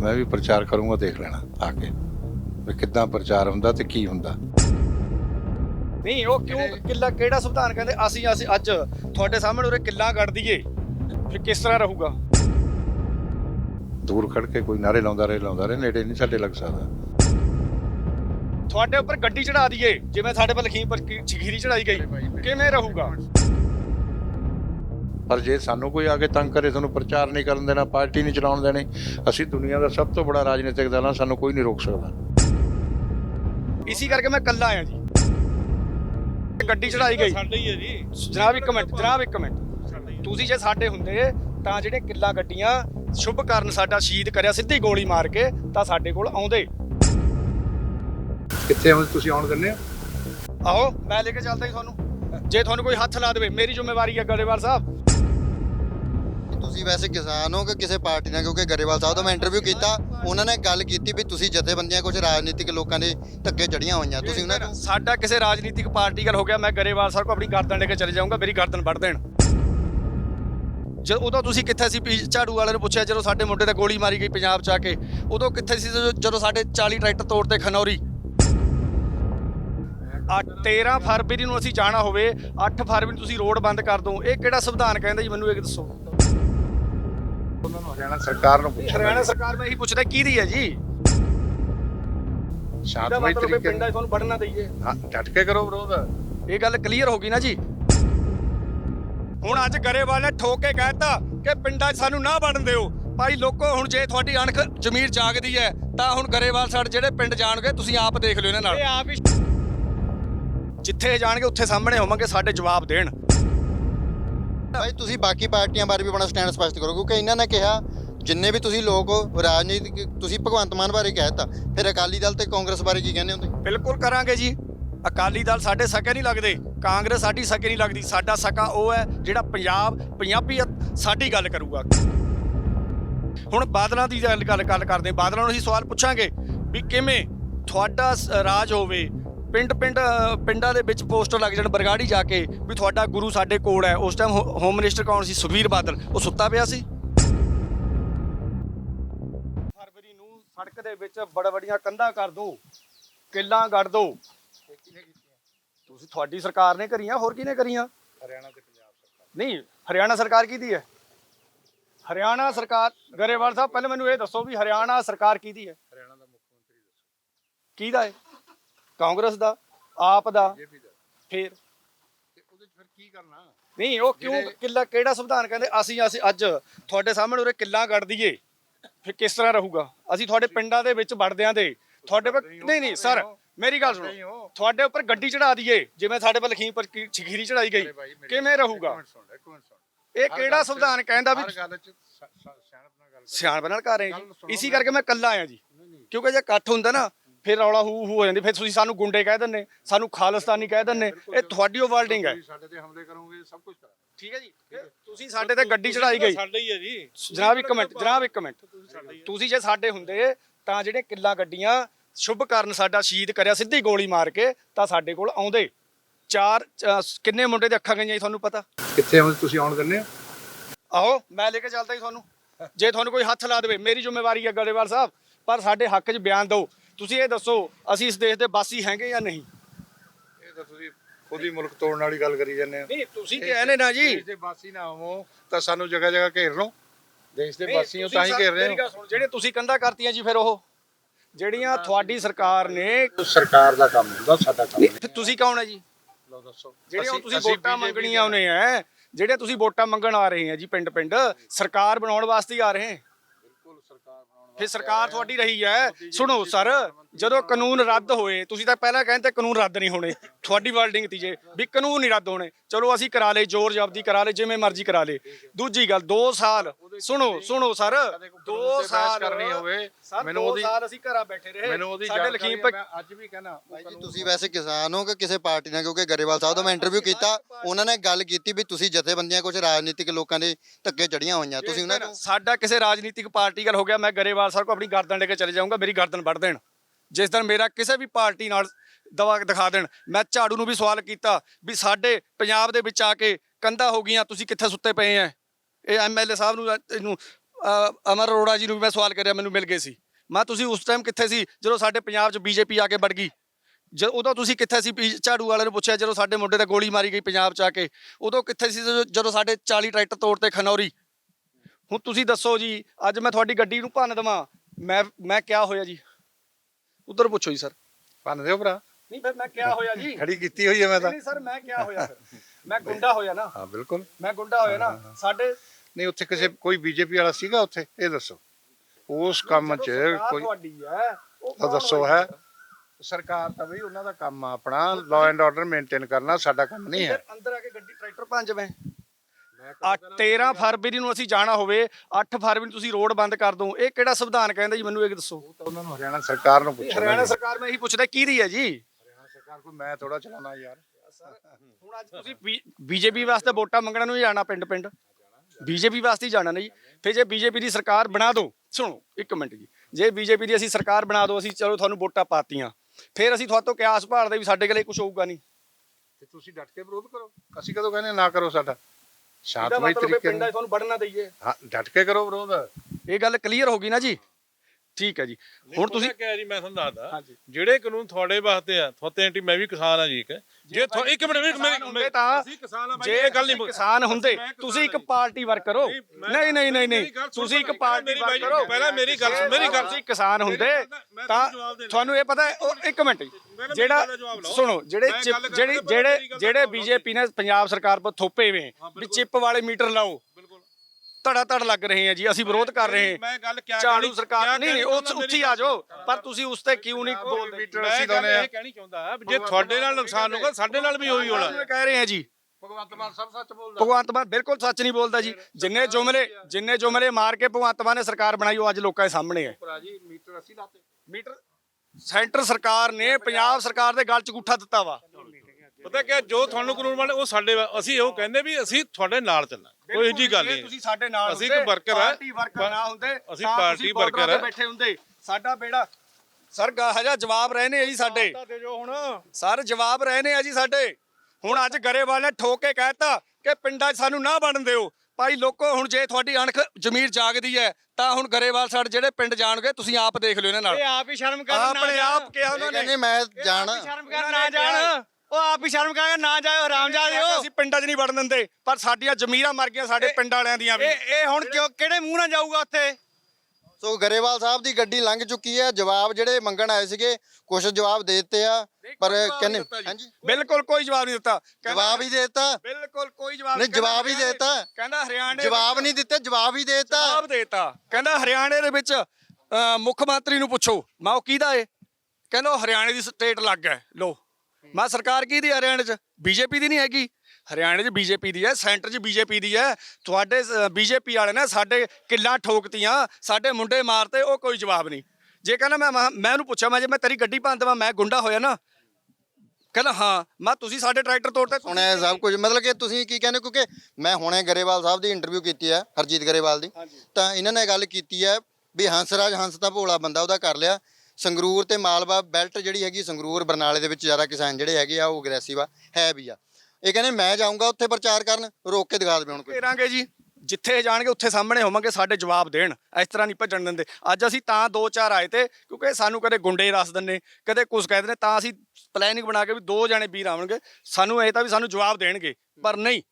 ਮੈਂ ਵੀ ਪ੍ਰਚਾਰ ਕਰੂੰਗਾ ਦੇਖ ਲੈਣਾ ਆ ਕੇ। ਵੀ ਕਿੱਦਾਂ ਪ੍ਰਚਾਰ ਹੁੰਦਾ ਤੇ ਕੀ ਹੁੰਦਾ। ਨਹੀਂ ਉਹ ਕਿਉਂ ਕਿੱਲਾ ਕਿਹੜਾ ਸੰਵਿਧਾਨ ਕਹਿੰਦੇ ਅਸੀਂ ਅਸੀਂ ਅੱਜ ਤੁਹਾਡੇ ਸਾਹਮਣੇ ਉਰੇ ਕਿੱਲਾ ਕੱਢ ਦਈਏ। ਫਿਰ ਕਿਸ ਤਰ੍ਹਾਂ ਰਹੂਗਾ? ਦੂਰ ਖੜ ਕੇ ਕੋਈ ਨਾਰੇ ਲਾਉਂਦਾ ਰਹੇ ਲਾਉਂਦਾ ਰਹੇ ਨੇੜੇ ਨਹੀਂ ਸਾਡੇ ਲੱਗ ਸਕਦਾ। ਤੁਹਾਡੇ ਉੱਪਰ ਗੱਡੀ ਚੜਾ ਦਈਏ ਜਿਵੇਂ ਸਾਡੇ ਪਰ ਲਖੀਮਪੁਰ ਕੀ ਛਖੀਰੀ ਚੜਾਈ ਗਈ ਕਿਵੇਂ ਰਹੂਗਾ? ਪਰ ਜੇ ਸਾਨੂੰ ਕੋਈ ਆ ਕੇ ਤੰਗ ਕਰੇ ਤੁਹਾਨੂੰ ਪ੍ਰਚਾਰ ਨਹੀਂ ਕਰਨ ਦੇਣਾ ਪਾਰਟੀ ਨਹੀਂ ਚਲਾਉਣ ਦੇਣੀ ਅਸੀਂ ਦੁਨੀਆ ਦਾ ਸਭ ਤੋਂ ਬੜਾ ਰਾਜਨੀਤਿਕ ਦਲ ਹਾਂ ਸਾਨੂੰ ਕੋਈ ਨਹੀਂ ਰੋਕ ਸਕਦਾ। ਇਸੇ ਕਰਕੇ ਮੈਂ ਕੱਲਾ ਆਇਆ ਜੀ। ਗੱਡੀ ਚੜਾਈ ਗਈ। ਸਾਡੇ ਹੀ ਹੈ ਜੀ। ਜਨਾਬ ਇੱਕ ਮਿੰਟ ਜਨਾਬ ਇੱਕ ਮਿੰਟ। ਤੁਸੀਂ ਜੇ ਸਾਡੇ ਹੁੰਦੇ ਤਾਂ ਜਿਹੜੇ ਕਿੱਲਾ ਗੱਡੀਆਂ ਸ਼ੁਭ ਕਰਨ ਸਾਡਾ ਸ਼ਹੀਦ ਕਰਿਆ ਸਿੱਧੀ ਗੋਲੀ ਮਾਰ ਕੇ ਤਾਂ ਸਾਡੇ ਕੋਲ ਆਉਂਦੇ। ਕਿੱਥੇ ਹੁਣ ਤੁਸੀਂ ਆਉਣ ਦਿੰਦੇ ਆਓ ਮੈਂ ਲੈ ਕੇ ਚੱਲਦਾ ਜੀ ਤੁਹਾਨੂੰ। ਜੇ ਤੁਹਾਨੂੰ ਕੋਈ ਹੱਥ ਲਾ ਦੇਵੇ ਮੇਰੀ ਜ਼ਿੰਮੇਵਾਰੀ ਹੈ ਗੜੇਵਾਲ ਸਾਹਿਬ। ਤੁਸੀਂ ਵੈਸੇ ਕਿਸਾਨ ਹੋ ਕਿ ਕਿਸੇ ਪਾਰਟੀ ਨਾਲ, ਕਿਉਂਕਿ ਗਰੇਵਾਲ ਸਾਹਿਬ ਦਾ ਮੈਂ ਇੰਟਰਵਿਊ ਕੀਤਾ, ਉਹਨਾਂ ਨੇ ਗੱਲ ਕੀਤੀ ਵੀ ਤੁਸੀਂ ਜਥੇਬੰਦੀਆਂ ਕੁਝ ਰਾਜਨੀਤਿਕ ਲੋਕਾਂ ਦੇ ਧੱਕੇ ਚੜੀਆਂ ਹੋਈਆਂ, ਤੁਸੀਂ ਉਹਨਾਂ ਨੂੰ ਸਾਡਾ ਕਿਸੇ ਰਾਜਨੀਤਿਕ ਪਾਰਟੀ ਗੱਲ ਹੋ ਗਿਆ, ਮੈਂ ਗਰੇਵਾਲ ਸਾਹਿਬ ਕੋ ਆਪਣੀ ਗਰਦਨ ਲੈ ਕੇ ਚਲੇ ਜਾਊਂਗਾ, ਮੇਰੀ ਗਰਦਨ ਵੱਢ ਦੇਣ। ਜਦ ਉਦੋਂ ਤੁਸੀਂ ਕਿੱਥੇ ਸੀ ਝਾੜੂ ਵਾਲੇ ਨੂੰ ਪੁੱਛਿਆ, ਜਦੋਂ ਸਾਡੇ ਮੁੰਡੇ ਤੇ ਗੋਲੀ ਮਾਰੀ ਗਈ ਪੰਜਾਬ ਚ ਆ ਕੇ, ਉਦੋਂ ਕਿੱਥੇ ਸੀ, ਜਦੋਂ- ਸਾਡੇ 40 ਟਰੈਕਟਰ ਤੋੜਦੇ ਖਨੌਰੀ? ਆ 13 ਫਰਵਰੀ ਨੂੰ ਅਸੀਂ ਜਾਣਾ ਹੋਵੇ 8 ਫਰਵਰੀ ਨੂੰ ਤੁਸੀਂ ਰੋਡ ਬੰਦ ਕਰ ਦੋ, ਇਹ ਕਿਹੜਾ ਸੰਵਿਧਾਨ ਕਹਿੰਦਾ ਜੀ, ਮੈਨੂੰ ਇਹ ਦੱਸੋ। ਉਹਨਾਂ ਨੂੰ ਹਰਿਆਣਾ ਸਰਕਾਰ ਨੂੰ ਪੁੱਛਣਾ। ਹਰਿਆਣਾ ਸਰਕਾਰ ਮੈਂ ਇਹੀ ਪੁੱਛਦਾ ਕਿਹਦੀ ਹੈ ਜੀ? ਇਹਦਾ ਸ਼ਾਂਤਮਈ ਮਤਲਬ ਇਹ ਤਰੀਕੇ ਪਿੰਡਾਂ 'ਚ ਤੁਹਾਨੂੰ ਵੜਨਾ ਦਈਏ। ਹਾਂ ਡਟ ਕੇ ਕਰੋ ਵਿਰੋਧ। ਇਹ ਗੱਲ ਕਲੀਅਰ ਹੋ ਗਈ ਨਾ ਜੀ? ਹੁਣ ਅੱਜ ਗਰੇਵਾਲ ਨੇ ਠੋਕ ਕੇ ਕਹਿਤਾ ਕਿ ਪਿੰਡਾਂ 'ਚ ਸਾਨੂੰ ਨਾ ਵੜਨ ਦਿਓ। ਭਾਈ ਲੋਕੋ ਹੁਣ ਜੇ ਤੁਹਾਡੀ ਅਣਖ ਜ਼ਮੀਰ ਜਾਗਦੀ ਹੈ ਤਾਂ ਹੁਣ ਗਰੇਵਾਲ ਸਾਡੇ ਜਿਹੜੇ ਪਿੰਡ ਜਾਣਗੇ ਤੁਸੀਂ ਆਪ ਦੇਖ ਲਿਓ ਇਹਨਾਂ ਨਾਲ। ਆਪ ਹੀ ਜਿੱਥੇ ਜਾਣਗੇ ਉੱਥੇ ਸਾਹਮਣੇ ਹੋਵਾਂਗੇ ਸਾਡੇ ਜਵਾਬ ਦੇਣ। ਭਾਈ ਤੁਸੀਂ ਬਾਕੀ ਪਾਰਟੀਆਂ ਬਾਰੇ ਵੀ ਆਪਣਾ ਸਟੈਂਡ ਸਪਸ਼ਟ ਕਰੋ ਕਿਉਂਕਿ ਇਹਨਾਂ ਨੇ ਕਿਹਾ ਜਿੰਨੇ ਵੀ ਤੁਸੀਂ ਲੋਕ ਹੋ, ਰਾਜਨੀਤਿਕ ਤੁਸੀਂ ਭਗਵੰਤ ਮਾਨ ਬਾਰੇ ਕਹਿਤਾ ਫਿਰ ਅਕਾਲੀ ਦਲ ਤੇ ਕਾਂਗਰਸ ਬਾਰੇ ਕੀ ਕਹਿੰਦੇ ਹੋ ਤੁਸੀਂ ਬਿਲਕੁਲ ਕਰਾਂਗੇ ਜੀ। ਅਕਾਲੀ ਦਲ ਸਾਡੇ ਸਕੇ ਨਹੀਂ ਲੱਗਦੇ ਕਾਂਗਰਸ ਸਾਡੀ ਸਕੇ ਨਹੀਂ ਲੱਗਦੀ ਸਾਡਾ ਸਕਾ ਉਹ ਹੈ ਜਿਹੜਾ ਪੰਜਾਬ ਪੰਜਾਬੀਅਤ ਸਾਡੀ ਗੱਲ ਕਰੂਗਾ। ਹੁਣ ਬਾਦਲਾਂ ਦੀ ਗੱਲ ਗੱਲ ਕਰਦੇ ਬਾਦਲਾਂ ਨੂੰ ਅਸੀਂ ਸਵਾਲ ਪੁੱਛਾਂਗੇ ਵੀ ਕਿਵੇਂ ਤੁਹਾਡਾ ਸ- ਰਾਜ ਹੋਵੇ ਪਿੰਡ ਪਿੰਡ ਪਿੰਡਾਂ ਦੇ ਵਿੱਚ ਪੋਸਟਰ ਲੱਗ ਜਾਣ ਬਰਗਾੜੀ ਜਾ ਕੇ ਵੀ ਤੁਹਾਡਾ ਗੁਰੂ ਸਾਡੇ ਕੋਲ ਹੈ। ਉਸ ਟਾਈਮ ਹੋਮ ਮਿਨਿਸਟਰ ਕੌਣ ਸੀ? ਸੁਖਬੀਰ ਬਾਦਲ। ਉਹ ਸੁੱਤਾ ਪਿਆ ਸੀ। ਫਰਵਰੀ ਨੂੰ ਸੜਕ ਦੇ ਵਿੱਚ ਬੜ ਬੜੀਆਂ ਕੰਧਾਂ ਕਰ ਦੋ ਕਿੱਲਾਂ ਗੱਡ ਦੋ। ਤੁਸੀਂ ਤੁਹਾਡੀ ਸਰਕਾਰ ਨੇ ਕਰੀਆਂ ਹੋਰ ਕਿਹਨੇ ਕਰੀਆਂ? ਹਰਿਆਣਾ ਤੇ ਪੰਜਾਬ ਸਰਕਾਰ। ਨਹੀਂ ਹਰਿਆਣਾ ਸਰਕਾਰ ਕਿਹਦੀ ਹੈ? ਹਰਿਆਣਾ ਸਰਕਾਰ ਗਰੇਵਾਲ ਸਾਹਿਬ ਪਹਿਲਾਂ ਮੈਨੂੰ ਇਹ ਦੱਸੋ ਵੀ ਹਰਿਆਣਾ ਸਰਕਾਰ ਕਿਹਦੀ ਹੈ? ਹਰਿਆਣਾ ਦਾ ਮੁੱਖ ਮੰਤਰੀ ਦੱਸੋ। ਕਿਹਦਾ ਹੈ? ਕਾਂਗਰਸ ਦਾ ਆਪ ਦਾ ਬੀਜੇਪੀ ਦਾ। ਫੇਰ। ਤੇ ਉਹਦੇ 'ਚ ਫਿਰ ਕੀ ਕਰਨਾ? ਨਹੀਂ ਉਹ ਕਿਉਂ ਜਿਹੜੇ- ਕਿੱਲਾ ਕਿਹੜਾ ਸੰਵਿਧਾਨ ਕਹਿੰਦੇ ਅਸੀਂ ਅਸੀਂ ਅੱਜ ਤੁਹਾਡੇ ਸਾਹਮਣੇ ਉਰੇ ਕਿੱਲਾ ਕੱਢ ਦਈਏ ਫਿਰ ਕਿਸ ਤਰ੍ਹਾਂ ਰਹੂਗਾ? ਅਸੀਂ ਤੁਹਾਡੇ ਪਿੰਡਾਂ ਦੇ ਵਿੱਚ ਵੜਦਿਆਂ ਦੇ ਤੁਹਾਡੇ ਪਰ ਨਹੀਂ ਨਹੀਂ ਸਰ ਮੇਰੀ ਗੱਲ ਨਹੀਂ ਸੁਣੋ। ਹੋ। ਤੁਹਾਡੇ ਉੱਪਰ ਗੱਡੀ ਚੜਾ ਦਈਏ ਜਿਵੇਂ ਸਾਡੇ ਪਰ ਲਖੀਮਪੁਰ ਕੀ ਛਖੀਰੀ ਚੜਾਈ ਗਈ ਕਿਵੇਂ ਰਹੂਗਾ? ਇੱਕ ਮਿੰਟ ਸੁਣ ਇੱਕ ਮਿੰਟ ਸੁਣ। ਇਹ ਹਰ ਕਿਹੜਾ ਗੱਲ 'ਚ- ਸੰਵਿਧਾਨ ਕਹਿੰਦਾ ਵੀ ਹਰ ਗੱਲ 'ਚ ਸ- ਸ- ਸਿਆਣਪ ਨਾਲ ਗੱਲ ਕਰੋ। ਸਿਆਣਪ ਨਾਲ ਕਰ ਰਹੇ ਗੱਲ ਜੀ ਇਸੀ ਕਰਕੇ ਮੈਂ ਕੱਲਾ ਆਇਆ ਜੀ। ਨਹੀਂ, ਨਹੀਂ। ਕਿਉਂਕਿ ਜੇ ਇਕੱਠ ਹੁੰਦਾ ਨਾ ਫਿਰ ਰੌਲਾ ਹੂ ਹੂ ਹੋ ਜਾਂਦੀ ਫਿਰ ਤੁਸੀਂ ਸਾਨੂੰ ਗੁੰਡੇ ਕਹਿ ਦਿੰਦੇ ਸਾਨੂੰ ਖਾਲਿਸਤਾਨੀ ਕਹਿ ਦਿੰਦੇ ਇਹ ਤੁਹਾਡੀ ਉਹ ਵਰਡਿੰਗ ਹੈ ਸਾਡੇ ਤੇ ਹਮਲੇ ਕਰੋਗੇ ਸਭ ਕੁਝ ਕਰਾਂਗੇ। ਠੀਕ ਹੈ ਜੀ। ਤੁਸੀਂ ਸਾਡੇ ਤੇ ਗੱਡੀ ਚੜਾਈ ਗਈ। ਸਾਡੇ ਹੀ ਹੈ ਜੀ। ਜਨਾਬ ਇੱਕ ਮਿੰਟ ਜਨਾਬ ਇੱਕ ਮਿੰਟ। ਤੁਸੀਂ ਜੇ। ਸਾਡੇ ਹੁੰਦੇ ਤਾਂ ਜਿਹੜੇ ਕਿੱਲਾ ਗੱਡੀਆਂ ਸ਼ੁਭ ਕਰਨ ਸਾਡਾ ਸ਼ਹੀਦ ਕਰਿਆ ਸਿੱਧੀ ਗੋਲੀ ਮਾਰ ਕੇ ਤਾਂ ਸਾਡੇ ਕੋਲ ਆਉਂਦੇ। ਚਾਰ ਕਿੰਨੇ ਮੁੰਡੇ ਦੇ ਅੱਖਾਂ ਗਈਆਂ ਜੀ ਤੁਹਾਨੂੰ ਪਤਾ? ਕਿੱਥੇ ਹੁਣ ਤੁਸੀਂ ਆਉਣ ਦਿੰਦੇ ਆਓ ਮੈਂ ਲੈ ਕੇ ਚੱਲਦਾ ਜੀ ਤੁਹਾਨੂੰ। ਜੇ ਤੁਹਾਨੂੰ ਕੋਈ ਹੱਥ ਲਾ ਦੇਵੇ ਮੇਰੀ ਜ਼ਿੰਮੇਵਾਰੀ ਹੈ ਗੜੇਵਾਲ ਸਾਹਿਬ ਪਰ ਸਾਡੇ ਹੱਕ 'ਚ ਬਿਆਨ ਦਿਓ। ਤੁਸੀਂ ਇਹ ਦੱਸੋ ਅਸੀਂ ਇਸ ਦੇਸ਼ ਦੇ ਵਾਸੀ ਹੈਗੇ ਜਾਂ ਨਹੀਂ? ਇਹ ਤਾਂ ਤੁਸੀਂ ਖੁਦ ਹੀ ਮੁਲਕ ਤੋੜਨ ਵਾਲੀ ਗੱਲ ਕਰੀ ਜਾਂਦੇ ਹੋ। ਨਹੀਂ ਤੁਸੀਂ ਕਹਿੰਦੇ ਨਾ ਜੀ। ਦੇਸ਼ ਦੇ ਵਾਸੀ ਨਾ ਹੋਵੋ ਤਾਂ ਸਾਨੂੰ ਜਗ੍ਹਾ ਜਗ੍ਹਾ ਘੇਰ ਲਓ। ਦੇਸ਼ ਦੇ ਵਾਸੀ ਹੋ ਤਾਂ ਹੀ ਘੇਰ ਰਹੇ ਸੁਣੋ, ਜਿਹੜੇ ਤੁਸੀਂ ਕੰਧਾ ਕਰਤੀਆਂ ਜੀ ਫਿਰ ਉਹ ਜਿਹੜੀਆਂ ਤੁਹਾਡੀ ਸਰਕਾਰ ਨੇ ਹੋ ਸਰਕਾਰ ਦਾ ਕੰਮ ਹੁੰਦਾ ਸਾਡਾ ਕੰਮ ਨਹੀਂ ਫਿਰ ਤੁਸੀਂ ਕੌਣ ਹੈ ਜੀ? ਲਓ ਦੱਸੋ। ਜਿਹੜੀਆਂ ਤੁਸੀਂ ਵੋਟਾਂ ਮੰਗਣੀਆਂ ਉਹਨੇ ਐ ਜਿਹੜੇ ਤੁਸੀਂ ਵੋਟਾਂ ਮੰਗਣ ਆ ਰਹੇ ਆ ਜੀ ਪਿੰਡ ਪਿੰਡ ਸਰਕਾਰ ਬਣਾਉਣ ਵਾਸਤੇ ਹੀ ਆ ਰਹੇ। ਹੈ ਬਣਾਉਣ ਫਿਰ ਸਰਕਾਰ ਤੁਹਾਡੀ ਰਹੀ ਹੈ। ਸੁਣੋ ਸਰ ਜਦੋਂ ਕਾਨੂੰਨ ਰੱਦ ਹੋਏ ਤੁਸੀਂ ਤਾਂ ਪਹਿਲਾਂ ਕਹਿੰਦੇ ਕਾਨੂੰਨ ਰੱਦ ਨਹੀਂ ਹੋਣੇ। ਤੁਹਾਡੀ ਵਰਡਿੰਗ ਤੀ ਜੇ ਵੀ ਕਾਨੂੰਨ ਨਹੀਂ ਰੱਦ ਹੋਣੇ। ਚਲੋ ਅਸੀਂ ਕਰਾ ਲਏ ਜ਼ੋਰ ਜ਼ਬਦੀ ਕਰਾ ਲਏ ਜਿਵੇਂ ਮਰਜ਼ੀ ਕਰਾ ਲਏ। ਦੂਜੀ ਗੱਲ 2 ਸਾਲ ਸੁਣੋ ਸੁਣੋ ਸਰ 2 ਸਾਲ ਕਰਨੀ ਹੋਵੇ ਮੈਨੂੰ 2 ਉਹਦੀ ਸਾਲ ਅਸੀਂ ਘਰਾਂ ਬੈਠੇ ਰਹੇ। ਮੈਨੂੰ ਉਹਦੀ ਸਾਡੇ ਜਾਣਕਾਰੀ ਲਖੀਮਪੁਰ ਮੈਂ ਅੱਜ ਵੀ ਕਹਿਣਾ ਭਾਈ ਜੀ ਤੁਸੀਂ ਵੈਸੇ ਕਿਸਾਨ ਹੋ ਕਿ ਕਿਸੇ ਪਾਰਟੀ ਨਾਲ? ਕਿਉਂਕਿ ਗਰੇਵਾਲ ਸਾਹਿਬ ਦਾ ਮੈਂ ਇੰਟਰਵਿਊ ਕੀਤਾ ਉਹਨਾਂ ਨੇ ਗੱਲ ਕੀਤੀ ਵੀ ਤੁਸੀਂ ਜਥੇਬੰਦੀਆਂ ਕੁਝ ਰਾਜਨੀਤਿਕ ਲੋਕਾਂ ਦੇ ਧੱਕੇ ਚੜੀਆਂ ਹੋਈਆਂ। ਤੁਸੀਂ ਉਹਨਾਂ ਨੂੰ ਸਾਡਾ ਕਿਸੇ ਰਾਜਨੀਤਿਕ ਪਾਰਟੀ ਗੱਲ ਹੋ ਗਿਆ ਮੈਂ ਗਰੇਵਾਲ ਸਾਹਿਬ ਕੋ ਆਪਣੀ ਗਰਦਨ ਲੈ ਕੇ ਚਲੇ ਜਾਊਂਗਾ ਮੇਰੀ ਗਰਦਨ ਵੱਢ ਦੇਣ। ਜਿਸ ਦਿਨ ਮੇਰਾ ਕਿਸੇ ਵੀ ਪਾਰਟੀ ਨਾਲ ਦਵਾ ਦਿਖਾ ਦੇਣ, ਮੈਂ ਝਾੜੂ ਨੂੰ ਵੀ ਸਵਾਲ ਕੀਤਾ ਵੀ ਸਾਡੇ ਪੰਜਾਬ ਦੇ ਵਿੱਚ ਆ ਕੇ ਕੰਧਾ ਹੋ ਗਈਆਂ, ਤੁਸੀਂ ਕਿੱਥੇ ਸੁੱਤੇ ਪਏ ਐ? ਇਹ ਐਮਐਲਏ ਸਾਹਿਬ ਨੂੰ, ਇਹਨੂੰ ਅਮਰ ਅਰੋੜਾ ਜੀ ਨੂੰ ਵੀ ਮੈਂ ਸਵਾਲ ਕਰਿਆ, ਮੈਨੂੰ ਮਿਲ ਗਏ ਸੀ। ਮੈਂ ਤੁਸੀਂ ਉਸ ਟਾਈਮ ਕਿੱਥੇ ਸੀ ਜਦੋਂ ਸਾਡੇ ਪੰਜਾਬ 'ਚ ਬੀਜੇਪੀ ਆ ਕੇ ਵੜ ਗਈ? ਜਦ ਉਦੋਂ ਤੁਸੀਂ ਕਿੱਥੇ ਸੀ? ਪੀ- ਝਾੜੂ ਵਾਲੇ ਨੂੰ ਪੁੱਛਿਆ, ਜਦੋਂ ਸਾਡੇ ਮੁੰਡੇ ਤੇ ਗੋਲੀ ਮਾਰੀ ਗਈ ਪੰਜਾਬ 'ਚ ਆ ਕੇ, ਉਦੋਂ ਕਿੱਥੇ ਸੀ ਜਦੋਂ- ਜਦੋਂ ਸਾਡੇ 40 ਟਰੈਕਟਰ ਤੋੜਤੇ ਖਨੌਰੀ? ਹੁਣ ਤੁਸੀਂ ਦੱਸੋ ਜੀ, ਅੱਜ ਮੈਂ ਤੁਹਾਡੀ ਗੱਡੀ ਨੂੰ ਭੰਨ ਦੇਵਾਂ। ਮੈਂ ਮੈਂ ਕਿਆ ਹੋਇਆ ਜੀ? ਉਧਰ ਪੁੱਛੋ ਜੀ ਸਰ। ਪੰਨ ਦਿਓ ਭਰਾ। ਨਹੀਂ ਫਿਰ ਮੈਂ ਕਿਆ ਹੋਇਆ ਜੀ? ਖੜੀ ਕੀਤੀ ਹੋਈ ਹੈ ਮੈਂ ਤਾਂ। ਨਹੀਂ ਸਰ ਮੈਂ ਕਿਆ ਹੋਇਆ ਫਿਰ? ਮੈਂ ਗੁੰਡਾ ਹੋਇਆ ਨਾ। ਹਾਂ ਬਿਲਕੁਲ। ਮੈਂ ਗੁੰਡਾ ਹੋਇਆ ਨਾ। ਸਾਡੇ ਨਹੀਂ ਉੱਥੇ ਕਿਸੇ ਕੋਈ ਬੀਜੇਪੀ ਵਾਲਾ ਸੀਗਾ ਉੱਥੇ? ਇਹ ਦੱਸੋ। ਉਸ ਕੰਮ 'ਚ ਕੋਈ ਤੁਹਾਡੀ ਹੈ ਉਹ ਦੱਸੋ ਹੈ? ਸਰਕਾਰ ਤਾਂ ਬਈ ਉਹਨਾਂ ਦਾ ਕੰਮ ਆ ਆਪਣਾ। ਲਾਅ ਐਂਡ ਆਰਡਰ ਮੇਨਟੇਨ ਕਰਨਾ ਸਾਡਾ ਕੰਮ ਨਹੀਂ ਹੈ। ਅੰਦਰ ਆ ਕੇ ਗੱਡੀ ਟਰੈਕਟਰ ਪੰਜਵੇਂ 13 ਫਰਵਰੀ ਨੂੰ ਅਸੀਂ ਜਾਣਾ ਹੋਵੇ 8 ਫਰਵਰੀ ਨੂੰ ਤੁਸੀਂ ਰੋਡ ਬੰਦ ਕਰ ਦੋ ਇਹ ਕਿਹੜਾ ਸੰਵਿਧਾਨ ਕਹਿੰਦਾ ਜੀ? ਮੈਨੂੰ ਇਹ ਦੱਸੋ। ਤਾਂ ਉਹਨਾਂ ਨੂੰ ਹਰਿਆਣਾ ਸਰਕਾਰ ਨੂੰ ਪੁੱਛਣਾ ਹਰਿਆਣਾ। ਸਰਕਾਰ ਮੈਂ ਇਹੀ ਪੁੱਛਦਾ ਕਿਹਦੀ ਹੈ ਜੀ? ਹਰਿਆਣਾ ਸਰਕਾਰ ਕੋਈ ਮੈਂ ਥੋੜਾ ਚਲਾਉਣਾ ਯਾਰ। ਹੁਣ ਅੱਜ ਤੁਸੀਂ ਬੀਜੇਪੀ ਵਾਸਤੇ ਵੋਟਾਂ ਮੰਗਣ ਨੂੰ ਜਾਣਾ ਪਿੰਡ ਪਿੰਡ। ਬੀਜੇਪੀ ਵਾਸਤੇ ਹੀ ਜਾਣਾ ਨਹੀਂ। ਫਿਰ ਜੇ ਬੀਜੇਪੀ ਦੀ ਸਰਕਾਰ ਬਣਾ ਦਿਓ ਸੁਣੋ ਇੱਕ ਮਿੰਟ ਜੀ। ਜੇ ਬੀਜੇਪੀ ਦੀ ਅਸੀਂ ਸਰਕਾਰ ਬਣਾ ਦਿਓ ਅਸੀਂ ਚਲੋ ਤੁਹਾਨੂੰ ਵੋਟਾਂ ਪਾਤੀਆਂ। ਫਿਰ ਅਸੀਂ ਤੁਹਾਤੋਂ ਕਿਆਸ ਭਾਲਦੇ ਵੀ ਸਾਡੇ ਕੋਲੇ ਕੁਝ ਹੋਊਗਾ ਨਹੀਂ। ਤੇ ਤੁਸੀਂ ਡਟ ਕੇ ਵਿਰੋਧ ਕਰੋ। ਅਸੀਂ ਕਦੋਂ ਕਹਿੰਦੇ ਨਾ ਕਰੋ ਸਾਡਾ? ਇਹਦਾ ਸ਼ਾਂਤਮਈ ਮਤਲਬ ਇਹ ਤਰੀਕੇ ਪਿੰਡਾਂ 'ਚ ਨਾਲ ਤੁਹਾਨੂੰ ਵੜਨਾ ਦਈਏ। ਹਾਂ ਡਟ ਕੇ ਕਰੋ ਵਿਰੋਧ। ਇਹ ਗੱਲ ਕਲੀਅਰ ਹੋ ਗਈ ਨਾ ਜੀ? ਠੀਕ ਹੈ ਜੀ। ਹੁਣ ਤੁਸੀਂ ਕਿਹਾ ਜੀ ਮੈਂ ਤੁਹਾਨੂੰ ਦੱਸਦਾ। ਹਾਂਜੀ। ਜਿਹੜੇ ਕਾਨੂੰਨ ਤੁਹਾਡੇ ਵਾਸਤੇ ਆ ਤੁਹਾਤੇ ਐਂਟੀ ਮੈਂ ਵੀ ਕਿਸਾਨ ਆ ਜੀ ਇੱਕ। ਜੇ ਤੁਹਾ- ਇੱਕ ਮਿੰਟ ਮੇਰੀ ਕਿਸਾਨ ਹੁੰਦੇ ਤਾਂ ਜੇ ਇਹ ਗੱਲ ਨਹੀਂ ਕਿਸਾਨ ਹੁੰਦੇ ਤੁਸੀਂ ਇੱਕ। ਪਾਰਟੀ ਵਰਕਰ ਹੋ ਨਹੀਂ, ਨਹੀਂ ਨਹੀਂ ਨਹੀਂ ਤੁਸੀਂ ਇੱਕ ਪਾਰਟੀ ਵਰਕਰ ਹੋ ਪਹਿਲਾਂ ਮੇਰੀ ਗੱਲ ਸੁਣ, ਮੇਰੀ ਗੱਲ ਤੁਸੀਂ ਕਿਸਾਨ ਹੁੰਦੇ ਤਾਂ ਤੁਹਾਨੂੰ ਇਹ ਪਤਾ ਹੈ ਉਹ ਇੱਕ ਮਿੰਟ ਜਿਹੜਾ। ਸੁਣੋ ਜਿਹੜੇ ਕਰ ਜਿਹੜੀ ਜਿਹੜੇ ਜਿਹੜੇ। ਬੀਜੇਪੀ ਨੇ ਪੰਜਾਬ ਸਰਕਾਰ ਪਰ ਥੋਪੇ ਵੇ ਵੀ। ਚਿਪ ਵਾਲੇ ਮੀਟਰ ਲਾਓ ਧੜਾ ਧੜ ਲੱਗ ਰਹੇ ਆ ਜੀ ਅਸੀਂ ਵਿਰੋਧ ਕਰ ਰਹੇ ਹਾਂ। ਮੈਂ ਗੱਲ ਕਿਆ ਝਾੜੂ ਸਰਕਾਰ ਨਹੀਂ ਨਹੀਂ ਉੱਥੇ ਹੀ ਆ ਜਾਓ ਪਰ ਤੁਸੀਂ ਉਸ ਤੇ ਕਿਉਂ ਨਹੀਂ ਬੋਲਦੇ ਮੈਂ ਗੱਲ ਇਹ ਕਹਿਣੀ ਚਾਹੁੰਦਾ ਜੇ ਤੁਹਾਡੇ ਨਾਲ ਨੁਕਸਾਨ ਹੋਗਾ ਸਾਡੇ ਨਾਲ ਵੀ ਉਹੀ ਹੋਣਾ। ਕਹਿ ਰਹੇ ਆ ਜੀ। ਭਗਵੰਤ ਮਾਨ ਸਭ ਸੱਚ ਬੋਲਦਾ। ਭਗਵੰਤ ਮਾਨ ਬਿਲਕੁਲ ਸੱਚ ਨਹੀਂ ਬੋਲਦਾ ਜੀ। ਜਿੰਨੇ ਜੁਮਲੇ ਜਿੰਨੇ ਜੁਮਲੇ ਮਾਰ ਕੇ ਭਗਵੰਤ ਮਾਨ ਨੇ ਸਰਕਾਰ ਬਣਾਈ ਉਹ ਅੱਜ ਲੋਕਾਂ ਦੇ ਸਾਹਮਣੇ ਹੈ। ਭਰਾ ਜੀ ਮੀਟਰ ਅਸੀਂ ਲਾਤੇ। ਮੀਟਰ ਸੈਂਟਰ ਸਰਕਾਰ ਨੇ ਪੰਜਾਬ ਸਰਕਾਰ ਦੇ ਗਲ 'ਚ ਗੁੱਠਾ ਦਿੱਤਾ ਵਾ। ਪਤਾ ਕਿ ਜੋ ਤੁਹਾਨੂੰ ਕਾਨੂੰਨ ਬਣੇ ਉਹ ਸਾਡੇ ਵਾ- ਅਸੀਂ ਉਹ ਕਹਿੰਦੇ ਵੀ ਅਸੀਂ ਤੁਹਾਡੇ ਨਾਲ ਚੱਲਾਂ ਕੋਈ ਇਹੋ ਜਿਹੀ ਗੱਲ ਨਹੀਂ। ਤੁਸੀਂ ਸਾਡੇ ਨਾਲ ਅਸੀਂ ਹੁੰਦੇ, ਇੱਕ worker ਆ। ਪਾਰਟੀ ਵਰਕਰ ਨਾ ਹੁੰਦੇ ਅਸੀਂ ਤਾਂ ਪਾਰਟੀ ਤੁਸੀਂ border worker ਤੇ ਆ। ਬੈਠੇ ਹੁੰਦੇ। ਸਾਡਾ ਬੇੜਾ ਸਰ ਗਾ- ਹਜਾ ਜਵਾਬ ਰਹੇ ਨੇ ਆ ਜੀ ਸਾਡੇ। ਦੇ ਜੋ ਹੁਣ। ਸਰ ਜਵਾਬ ਰਹੇ ਨੇ ਆ ਜੀ ਸਾਡੇ। ਹੁਣ ਅੱਜ ਗਰੇਵਾਲ ਨੇ ਠੋਕ ਕੇ ਕਹਿਤਾ ਕਿ ਪਿੰਡਾਂ 'ਚ ਸਾਨੂੰ ਨਾ ਬਣਨ ਦਿਓ। ਭਾਈ ਲੋਕੋ ਹੁਣ ਜੇ ਤੁਹਾਡੀ ਅਣਖ ਜ਼ਮੀਰ ਜਾਗਦੀ ਹੈ ਤਾਂ ਹੁਣ ਗਰੇਵਾਲ ਸਾਡੇ ਜਿਹੜੇ ਪਿੰਡ ਜਾਣਗੇ ਤੁਸੀਂ ਆਪ ਦੇਖ ਲਿਓ ਇਹਨਾਂ ਨਾਲ। ਆਪ ਹੀ ਸ਼ਰਮ ਕਰਨ ਆਪਣੇ ਆਪ ਕਿਹਾ ਉਹਨਾਂ ਨੇ। ਕਹਿੰਦੇ ਮੈਂ ਜਾਣਾ ਸ਼ਰਮ ਕਰਨ ਨਾ ਜਾਣ। ਉਹ ਆਪ ਹੀ ਸ਼ਰਮ ਕਰਨ ਨਾ ਹਰਾਮ ਕਿਹਾ ਕਿ ਅਸੀਂ ਪਿੰਡਾਂ 'ਚ ਨਹੀਂ ਵੜਨ ਦਿੰਦੇ ਪਰ ਸਾਡੀਆਂ ਜ਼ਮੀਰਾਂ ਮਰ ਗਈਆਂ ਸਾਡੇ ਪਿੰਡ ਵਾਲਿਆਂ ਦੀਆਂ ਵੀ। ਇਹ ਇਹ ਹੁਣ ਕਿਉਂ ਕਿਹੜੇ ਮੂੰਹ ਨਾਲ ਜਾਊਗਾ ਉੱਥੇ? ਸੋ ਗਰੇਵਾਲ ਸਾਹਿਬ ਦੀ ਗੱਡੀ ਲੰਘ ਚੁੱਕੀ ਹੈ। ਜਵਾਬ ਜਿਹੜੇ ਮੰਗਣ ਆਏ ਸੀਗੇ ਕੁਝ ਜਵਾਬ ਦੇ ਦਿੱਤੇ ਆ ਪਰ ਕੋਈ ਜਵਾਬ ਕਹਿੰਦੇ। ਹਾਂਜੀ? ਬਿਲਕੁਲ ਕੋਈ ਜਵਾਬ ਨਹੀਂ ਦਿੱਤਾ। ਜਵਾਬ ਹੀ ਦੇ ਦਿੱਤਾ। ਬਿਲਕੁਲ ਕੋਈ ਜਵਾਬ ਨਹੀਂ, ਜਵਾਬ ਹੀ ਦੇਤਾ। ਕਹਿੰਦਾ ਹਰਿਆਣੇ ਜਵਾਬ ਨਹੀਂ ਦਿੱਤੇ ਜਵਾਬ ਹੀ ਦੇ ਦਿੱਤਾ। ਜਵਾਬ ਦੇਤਾ। ਕਹਿੰਦਾ ਹਰਿਆਣੇ ਦੇ ਵਿੱਚ ਮੁੱਖ ਮੰਤਰੀ ਨੂੰ ਪੁੱਛੋ। ਮੈਂ ਉਹ ਕਿਹਦਾ ਏ? ਕਹਿੰਦਾ ਉਹ ਹਰਿਆਣੇ ਦੀ ਸਟੇਟ ਲੱਗ ਹੈ। ਲੋ ਮੈਂ ਸਰਕਾਰ ਕਿਹਦੀ ਹੈ ਹਰਿਆਣੇ 'ਚ? ਬੀਜੇਪੀ ਦੀ ਨਹੀਂ ਹੈਗੀ। ਹਰਿਆਣੇ 'ਚ ਬੀਜੇਪੀ ਦੀ ਹੈ ਸੈਂਟਰ 'ਚ ਬੀਜੇਪੀ ਦੀ ਹੈ। ਤੁਹਾਡੇ ਬੀਜੇਪੀ ਵਾਲੇ ਨੇ ਸਾਡੇ ਕਿੱਲਾਂ ਠੋਕਤੀਆਂ ਸਾਡੇ ਮੁੰਡੇ ਮਾਰਤੇ ਉਹ ਕੋਈ ਜਵਾਬ ਨਹੀਂ। ਜੇ ਕਹਿੰਦਾ ਮੈਂ ਮੈਂ ਉਹਨੂੰ ਪੁੱਛਿਆ ਮੈਂ ਜੇ ਮੈਂ ਤੇਰੀ ਗੱਡੀ ਭੰਨ ਦੇਵਾਂ ਮੈਂ ਗੁੰਡਾ ਹੋਇਆ ਨਾ। ਕਹਿੰਦਾ ਹਾਂ ਮੈਂ ਤੁਸੀਂ ਸਾਡੇ ਟਰੈਕਟਰ ਤੋੜਤੇ ਤੁਸੀਂ ਸੁਣਿਆ ਸਭ ਕੁਝ। ਮਤਲਬ ਕਿ ਤੁਸੀਂ ਕੀ ਕਹਿੰਦੇ ਕਿਉਂਕਿ ਮੈਂ ਹੁਣੇ ਗਰੇਵਾਲ ਸਾਹਿਬ ਦੀ ਇੰਟਰਵਿਊ ਕੀਤੀ ਹੈ ਹਰਜੀਤ ਗਰੇਵਾਲ ਦੀ। ਤਾਂ ਇਹਨਾਂ ਨੇ ਗੱਲ ਕੀਤੀ ਹੈ ਵੀ ਹੰਸਰਾਜ ਹੰਸ ਤਾਂ ਭੋਲਾ ਬੰਦਾ ਉਹਦਾ ਕਰ ਲਿਆ। ਸੰਗਰੂਰ ਤੇ ਮਾਲਵਾ ਬੈਲਟ ਜਿਹੜੀ ਹੈਗੀ ਸੰਗਰੂਰ, ਬਰਨਾਲੇ ਦੇ ਵਿੱਚ ਜ਼ਿਆਦਾ ਕਿਸਾਨ ਜਿਹੜੇ ਹੈਗੇ ਆ, ਉਹ ਅਗਰੈਸਿਵ ਆ, ਹੈ ਵੀ ਆ। ਇਹ ਕਹਿੰਦੇ ਮੈਂ ਜਾਊਂਗਾ ਉੱਥੇ ਪ੍ਰਚਾਰ ਕਰਨ, ਰੋਕ ਕੇ ਦਿਖਾ ਦੇਵੇ ਹੁਣ ਕੋਈ। ਘੇਰਾਂਗੇ ਜੀ। ਜਿੱਥੇ ਜਾਣਗੇ ਉੱਥੇ ਸਾਹਮਣੇ ਹੋਵਾਂਗੇ, ਸਾਡੇ ਜਵਾਬ ਦੇਣ। ਇਸ ਤਰ੍ਹਾਂ ਨਹੀਂ ਭੱਜਣ ਦਿੰਦੇ। ਅੱਜ ਅਸੀਂ ਤਾਂ ਦੋ ਚਾਰ ਆਏ ਤੇ, ਕਿਉਂਕਿ ਸਾਨੂੰ ਕਦੇ ਗੁੰਡੇ ਰਸ ਦਿੰਦੇ, ਕਦੇ ਕੁਝ ਕਹਿ ਦਿੰਦੇ, ਤਾਂ ਅਸੀਂ ਪਲੈਨਿੰਗ ਬਣਾ ਕੇ ਵੀ ਦੋ ਜਾਣੇ ਵੀਰ ਆਉਣਗੇ। ਸਾਨੂੰ ਇਹ ਤਾਂ ਵੀ ਸਾਨੂੰ ਜਵਾਬ ਦੇਣਗੇ, ਪਰ ਨਹੀਂ।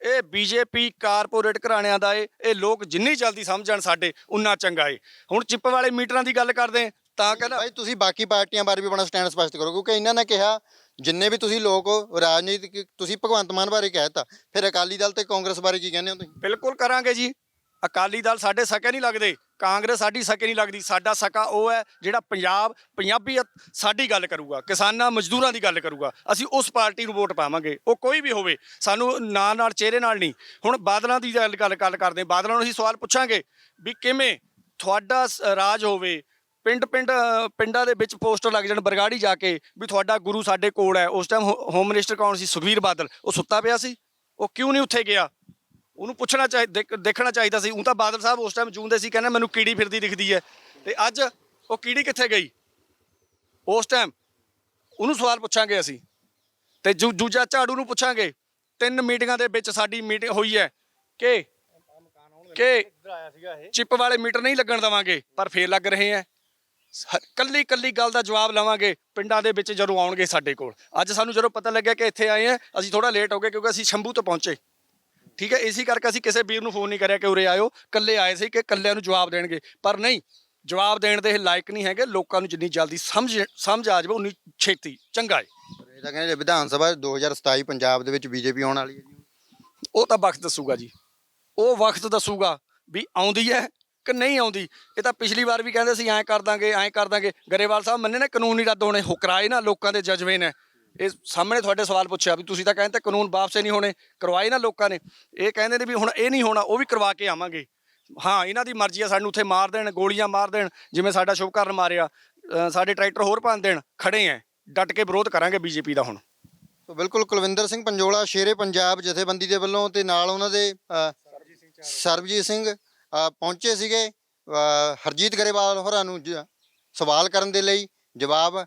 ਇਹ ਬੀਜੇਪੀ ਕਾਰਪੋਰੇਟ ਘਰਾਣਿਆਂ ਦਾ ਏ ਇਹ ਲੋਕ ਜਿੰਨੀ ਜਲਦੀ ਸਮਝਣ ਸਾਡੇ, ਉਨਾ ਚੰਗਾ ਏ। ਹੁਣ ਚਿੱਪ ਵਾਲੇ ਮੀਟਰਾਂ ਦੀ ਗੱਲ ਕਰਦੇ ਤਾਂ ਕਹਿੰਦਾ ਭਾਈ ਤੁਸੀਂ ਬਾਕੀ ਪਾਰਟੀਆਂ ਬਾਰੇ ਵੀ ਆਪਣਾ ਸਟੈਂਡ ਸਪਸ਼ਟ ਕਰੋ ਕਿਉਂਕਿ ਇਹਨਾਂ ਨੇ ਕਿਹਾ ਜਿੰਨੇ ਵੀ ਤੁਸੀਂ ਲੋਕ ਹੋ, ਰਾਜਨੀਤਿਕ ਤੁਸੀਂ ਭਗਵੰਤ ਮਾਨ ਬਾਰੇ ਕਹਿਤਾ ਫਿਰ ਅਕਾਲੀ ਦਲ ਤੇ ਕਾਂਗਰਸ ਬਾਰੇ ਕੀ ਕਹਿੰਦੇ ਹੋ ਤੁਸੀਂ ਬਿਲਕੁਲ ਕਰਾਂਗੇ ਜੀ ਅਕਾਲੀ ਦਲ ਸਾਡੇ ਸਕੇ ਨਹੀਂ ਲੱਗਦੇ ਕਾਂਗਰਸ ਸਾਡੀ ਸਕੇ ਨਹੀਂ ਲੱਗਦੀ ਸਾਡਾ ਸਕਾ ਉਹ ਹੈ ਜਿਹੜਾ ਪੰਜਾਬ ਪੰਜਾਬੀਅਤ ਸਾਡੀ ਗੱਲ ਕਰੂਗਾ ਕਿਸਾਨਾਂ ਮਜ਼ਦੂਰਾਂ ਦੀ ਗੱਲ ਕਰੂਗਾ ਅਸੀਂ ਉਸ ਪਾਰਟੀ ਨੂੰ ਵੋਟ ਪਾਵਾਂਗੇ ਉਹ ਕੋਈ ਵੀ ਹੋਵੇ ਸਾਨੂੰ ਨਾਂ ਨਾਲ ਚਿਹਰੇ ਨਾਲ ਨਹੀਂ ਹੁਣ ਬਾਦਲਾਂ ਦੀ ਗੱਲ ਗੱਲ ਗੱਲ ਕਰਦੇ ਹਾਂ। ਬਾਦਲਾਂ ਨੂੰ ਅਸੀਂ ਸਵਾਲ ਪੁੱਛਾਂਗੇ ਵੀ ਕਿਵੇਂ ਤੁਹਾਡਾ ਸ- ਰਾਜ ਹੋਵੇ ਪਿੰਡ ਪਿੰਡ ਪਿੰਡਾਂ ਦੇ ਵਿੱਚ ਪੋਸਟਰ ਲੱਗ ਜਾਣ ਬਰਗਾੜੀ ਜਾ ਕੇ ਵੀ ਤੁਹਾਡਾ ਗੁਰੂ ਸਾਡੇ ਕੋਲ ਹੈ। ਉਸ ਟਾਈਮ ਹੋਮ ਮਿਨਿਸਟਰ ਕੌਣ ਸੀ? ਸੁਖਵੀਰ ਬਾਦਲ। ਉਹ ਸੁੱਤਾ ਪਿਆ ਸੀ। ਉਹ ਕਿਉਂ ਨਹੀਂ ਉੱਥੇ ਗਿਆ? ਉਹਨੂੰ ਪੁੱਛਣਾ ਚਾਹੀ ਦੇਖ- ਦੇਖਣਾ ਚਾਹੀਦਾ ਸੀ। ਉਹ ਤਾਂ ਬਾਦਲ ਸਾਹਿਬ ਉਸ ਟਾਈਮ ਜੂੰਦੇ ਸੀ ਕਹਿੰਦੇ ਮੈਨੂੰ ਕੀੜੀ ਫਿਰਦੀ ਦਿਖਦੀ ਹੈ। ਤੇ ਅੱਜ ਉਹ ਕੀੜੀ ਕਿੱਥੇ ਗਈ? ਉਸ ਟਾਈਮ ਉਹਨੂੰ ਸਵਾਲ ਪੁੱਛਾਂਗੇ ਅਸੀਂ। ਤੇ ਜੂ ਦੂਜਾ ਝਾੜੂ ਨੂੰ ਪੁੱਛਾਂਗੇ। ਤਿੰਨ ਮੀਟਿੰਗਾਂ ਦੇ ਵਿੱਚ ਸਾਡੀ ਮੀਟਿੰਗ ਹੋਈ ਹੈ। ਕਿ ਕਿ ਚਿੱਪ ਵਾਲੇ ਮੀਟਰ ਨਹੀਂ ਲੱਗਣ ਦਵਾਂਗੇ ਪਰ ਫੇਰ ਲੱਗ ਰਹੇ ਆ ਕੱਲੀ ਕੱਲੀ ਗੱਲ ਦਾ ਜਵਾਬ ਲਵਾਂਗੇ ਪਿੰਡਾਂ ਦੇ ਵਿੱਚ ਜਦੋਂ ਆਉਣਗੇ ਸਾਡੇ ਕੋਲ। ਅੱਜ ਸਾਨੂੰ ਜਦੋਂ ਪਤਾ ਲੱਗਿਆ ਕਿ ਇੱਥੇ ਆਏ ਆ ਅਸੀਂ ਥੋੜਾ ਲੇਟ ਹੋ ਗਏ ਕਿਉਂਕਿ ਅਸੀਂ ਸ਼ੰਭੂ ਤੋਂ ਪਹੁੰਚੇ। ਠੀਕ ਹੈ ਇਸੇ ਕਰਕੇ ਅਸੀਂ ਕਿਸੇ ਵੀਰ ਨੂੰ ਫੋਨ ਨਹੀਂ ਕਰਿਆ ਕਿ ਉਰੇ ਆਇਓ ਕੱਲੇ ਆਏ ਸੀ ਕਿ ਕੱਲਿਆਂ ਨੂੰ ਜਵਾਬ ਦੇਣਗੇ। ਪਰ ਨਹੀਂ ਜਵਾਬ ਦੇਣ ਦੇ ਲਾਇਕ ਨਹੀਂ ਹੈਗੇ ਲੋਕਾਂ ਨੂੰ ਜਿੰਨੀ ਜਲਦੀ ਸਮਝ ਸਮਝ ਆ ਜਾਵੇ ਉਨੀ ਛੇਤੀ। ਚੰਗਾ ਹੈ ਇਹ ਤਾਂ ਕਹਿੰਦੇ ਵਿਧਾਨ ਸਭਾ 2027 ਪੰਜਾਬ ਦੇ ਵਿੱਚ ਬੀਜੇਪੀ ਆਉਣ ਵਾਲੀ ਹੈ ਜੀ। ਉਹ ਤਾਂ ਵਕਤ ਦੱਸੂਗਾ ਜੀ। ਉਹ ਵਕਤ ਦੱਸੂਗਾ ਵੀ ਆਉਂਦੀ ਹੈ ਕਿ ਨਹੀਂ ਆਉਂਦੀ? ਇਹ ਤਾਂ ਪਿਛਲੀ ਵਾਰ ਵੀ ਕਹਿੰਦੇ ਸੀ ਐਂ ਕਰ ਦਾਂਗੇ ਐਂ ਕਰ ਦਾਂਗੇ। ਗਰੇਵਾਲ ਸਾਹਿਬ ਮੰਨੇ ਨੇ ਕਾਨੂੰਨ ਨਹੀਂ ਰੱਦ ਹੋਣੇ। ਹੁਕਰਾਏ ਨਾ ਲੋਕਾਂ ਦੇ ਜਜ਼ਬੇ ਨੇ। ਇਹ ਸਾਹਮਣੇ ਤੁਹਾਡੇ ਸਵਾਲ ਪੁੱਛਿਆ ਵੀ ਤੁਸੀਂ ਤਾਂ ਕਹਿੰਦੇ ਕਾਨੂੰਨ ਵਾਪਸ ਨਹੀਂ ਹੋਣੇ ਕਰਵਾਏ ਨਾ ਲੋਕਾਂ ਨੇ। ਇਹ ਕਹਿੰਦੇ ਨੇ ਵੀ ਹੁਣ ਇਹ ਨਹੀਂ ਹੋਣਾ ਉਹ ਵੀ ਕਰਵਾ ਕੇ ਆਵਾਂਗੇ। ਹਾਂ ਇਹਨਾਂ ਦੀ ਮਰਜ਼ੀ ਆ ਸਾਨੂੰ ਉੱਥੇ ਮਾਰ ਦੇਣ ਗੋਲੀਆਂ ਮਾਰ ਦੇਣ ਜਿਵੇਂ ਸਾਡਾ ਸ਼ੁਭਕਰਨ ਮਾਰਿਆ। ਸਾਡੇ ਟਰੈਕਟਰ ਹੋਰ ਭੰਨ ਦੇਣ ਖੜੇ ਐ। ਡਟ ਕੇ ਵਿਰੋਧ ਕਰਾਂਗੇ ਬੀਜੇਪੀ ਦਾ ਹੁਣ। ਸੋ ਬਿਲਕੁਲ ਕੁਲਵਿੰਦਰ ਸਿੰਘ ਪੰਜੋਲਾ ਸ਼ੇਰੇ ਪੰਜਾਬ ਜਥੇਬੰਦੀ ਦੇ ਵੱਲੋਂ ਤੇ ਨਾਲ ਉਹਨਾਂ ਦੇ ਸਰਬਜੀਤ ਸਿੰਘ ਪਹੁੰਚੇ ਸੀਗੇ ਹਰਜੀਤ ਗਰੇਵਾਲ ਹੋਰਾਂ ਨੂੰ ਜ- ਸਵਾਲ ਕਰਨ ਦੇ ਲਈ ਜਵਾਬ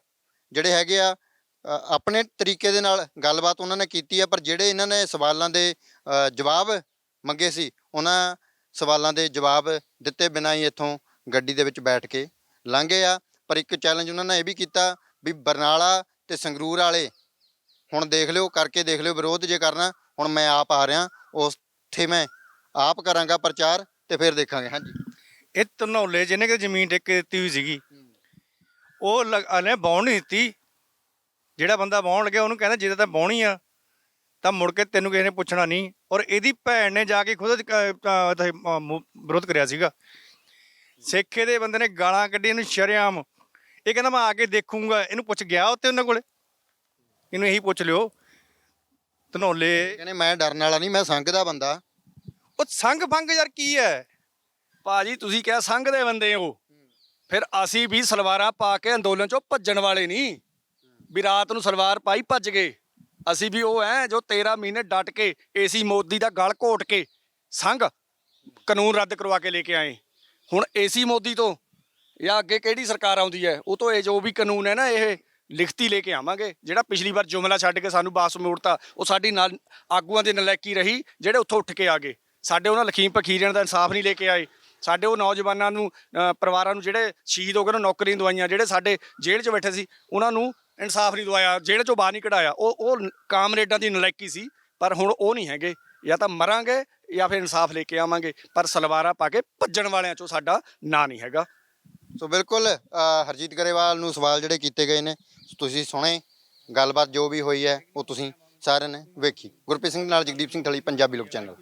ਜਿਹੜੇ ਹੈਗੇ ਆ ਆਪਣੇ ਤਰੀਕੇ ਦੇ ਨਾਲ ਗੱਲਬਾਤ ਉਹਨਾਂ ਨੇ ਕੀਤੀ ਆ, ਪਰ ਜਿਹੜੇ ਇਹਨਾਂ ਨੇ ਸਵਾਲਾਂ ਦੇ ਜਵਾਬ ਮੰਗੇ ਸੀ, ਉਹਨਾਂ ਸਵਾਲਾਂ ਦੇ ਜਵਾਬ ਦਿੱਤੇ ਬਿਨਾਂ ਹੀ ਇੱਥੋਂ ਗੱਡੀ ਦੇ ਵਿੱਚ ਬੈਠ ਕੇ ਲੰਘੇ ਆ। ਪਰ ਇੱਕ ਚੈਲੰਜ ਉਹਨਾਂ ਨੇ ਇਹ ਵੀ ਕੀਤਾ ਵੀ ਬਰਨਾਲਾ ਤੇ ਸੰਗਰੂਰ ਵਾਲੇ ਹੁਣ ਦੇਖ ਲਿਓ, ਕਰਕੇ ਦੇਖ ਲਿਓ ਵਿਰੋਧ ਜੇ ਕਰਨਾ, ਹੁਣ ਮੈਂ ਆਪ ਆ ਰਿਹਾ, ਉੱਥੇ ਮੈਂ ਆਪ ਕਰਾਂਗਾ ਪ੍ਰਚਾਰ। ਤੇ ਫਿਰ ਦੇਖਾਂਗੇ ਹਾਂਜੀ। ਇਹ ਧਨੌਲੇ ਜਿਹਨੇ ਕਿ ਜ਼ਮੀਨ ਠੇਕੇ ਦਿੱਤੀ ਹੋਈ ਸੀਗੀ ਉਹ ਨੇ ਬੌਣ ਨਹੀਂ ਦਿੱਤੀ। ਜਿਹੜਾ ਬੰਦਾ ਬੌਣ ਲੱਗਿਆ ਉਹਨੂੰ ਕਹਿੰਦਾ ਜਿਹਦੇ ਤਾਂ ਬੌਣੀ ਆ ਤਾਂ ਮੁੜ ਕੇ ਤੈਨੂੰ ਕਿਸੇ ਨੇ ਪੁੱਛਣਾ ਨਹੀਂ। ਔਰ ਇਹਦੀ ਭੈਣ ਨੇ ਜਾ ਕੇ ਖੁਦ ਵਿਰੋਧ ਕਰਿਆ ਸੀਗਾ। ਸੇਖੇ ਦੇ ਬੰਦੇ ਨੇ ਗਾਲਾਂ ਕੱਢੀ ਇਹਨੂੰ ਸ਼ਰੇਆਮ। ਇਹ ਕਹਿੰਦਾ ਮੈਂ ਆ ਕੇ ਦੇਖੂੰਗਾ। ਇਹਨੂੰ ਪੁੱਛ ਗਿਆ ਉੱਤੇ ਉਹਨਾਂ ਕੋਲੇ? ਇਹਨੂੰ ਇਹੀ ਪੁੱਛ ਲਿਓ। ਧਨੌਲੇ ਕਹਿੰਦੇ ਮੈਂ ਡਰਨ ਵਾਲਾ ਨਹੀਂ ਮੈਂ ਸੰਘ ਦਾ ਬੰਦਾ। ਉਹ ਸੰਗ ਫੰਗ ਯਾਰ ਕੀ ਹੈ? ਭਾਜੀ, ਤੁਸੀਂ ਕਿਹਾ ਸੰਘ ਦੇ ਬੰਦੇ ਹੋ? ਫਿਰ ਅਸੀਂ ਵੀ ਸਲਵਾਰਾਂ ਪਾ ਕੇ ਅੰਦੋਲਨ ਚੋਂ ਭੱਜਣ ਵਾਲੇ ਨਹੀਂ ਵੀ ਰਾਤ ਨੂੰ ਸਲਵਾਰ ਪਾਈ ਭੱਜ ਗਏ। ਅਸੀਂ ਵੀ ਉਹ ਐ ਜੋ 13 ਮਹੀਨੇ ਡਟ ਕੇ ਏਸੀ ਮੋਦੀ ਦਾ ਗਲ ਘੋਟ ਕੇ ਸੰਘ ਕਾਨੂੰਨ ਰੱਦ ਕਰਵਾ ਕੇ ਲੈ ਕੇ ਆਏ। ਹੁਣ ਏਸੀ ਮੋਦੀ ਤੋਂ ਜਾਂ ਅੱਗੇ ਕਿਹੜੀ ਸਰਕਾਰ ਆਉਂਦੀ ਹੈ? ਉਹ ਤੋਂ ਇਹ ਜੋ ਵੀ ਕਾਨੂੰਨ ਹੈ ਨਾ, ਇਹ ਲਿਖਤੀ ਲੈ ਕੇ ਆਵਾਂਗੇ। ਜਿਹੜਾ ਪਿਛਲੀ ਵਾਰ ਜੁਮਲਾ ਛੱਡ ਕੇ ਸਾਨੂੰ ਵਾਪਸ ਮੋੜਤਾ, ਉਹ ਸਾਡੀ ਨਾਲ ਆਗੂਆਂ ਦੇ ਨਲਾਇਕੀ ਰਹੀ, ਜਿਹੜੇ ਉੱਥੋਂ ਉੱਠ ਕੇ ਆ ਗਏ। ਸਾਡੇ ਉਹਨਾਂ ਲਖੀਮ ਪਖੀਰਿਆਂ ਦਾ ਇਨਸਾਫ ਨਹੀਂ ਲੈ ਕੇ ਆਏ। ਸਾਡੇ ਉਹ ਨੌਜਵਾਨਾਂ ਨੂੰ ਪਰਿਵਾਰਾਂ ਨੂੰ ਜਿਹੜੇ ਸ਼ਹੀਦ ਹੋ ਗਏ, ਉਹਨਾਂ ਨੂੰ ਨੌਕਰੀਆਂ ਦਵਾਈਆਂ, ਜਿਹੜੇ ਸਾਡੇ ਜੇਲ੍ਹ 'ਚ ਬੈਠੇ ਸੀ, ਉਹਨਾਂ ਨੂੰ ਇਨਸਾਫ ਨਹੀਂ ਦਵਾਇਆ, ਜੇਲ੍ਹ 'ਚੋਂ ਬਾਹਰ ਨਹੀਂ ਕਢਾਇਆ। ਉਹ ਉਹ ਕਾਮਰੇਡਾਂ ਦੀ ਨਲਾਇਕੀ ਸੀ, ਪਰ ਹੁਣ ਉਹ ਨਹੀਂ ਹੈਗੇ। ਜਾਂ ਤਾਂ ਮਰਾਂਗੇ ਜਾਂ ਫਿਰ ਇਨਸਾਫ ਲੈ ਕੇ ਆਵਾਂਗੇ, ਪਰ ਸਲਵਾਰਾਂ ਪਾ ਕੇ ਭੱਜਣ ਵਾਲਿਆਂ 'ਚੋਂ ਸਾਡਾ ਨਾਂ ਨਹੀਂ ਹੈਗਾ। ਸੋ ਬਿਲਕੁਲ ਹਰਜੀਤ ਗਰੇਵਾਲ ਨੂੰ ਸਵਾਲ ਜਿਹੜੇ ਕੀਤੇ ਗਏ ਨੇ, ਤੁਸੀਂ ਸੁਣੇ, ਗੱਲਬਾਤ ਜੋ ਵੀ ਹੋਈ ਹੈ, ਉਹ ਤੁਸੀਂ ਸਾਰਿਆਂ ਨੇ ਵੇਖੀ। ਗੁਰਪ੍ਰੀਤ ਸਿੰਘ ਨਾਲ ਜਗਦੀਪ ਸਿੰਘ ਥਲੀ ਪੰਜਾਬੀ ਲੋਕ ਚੈਨਲ।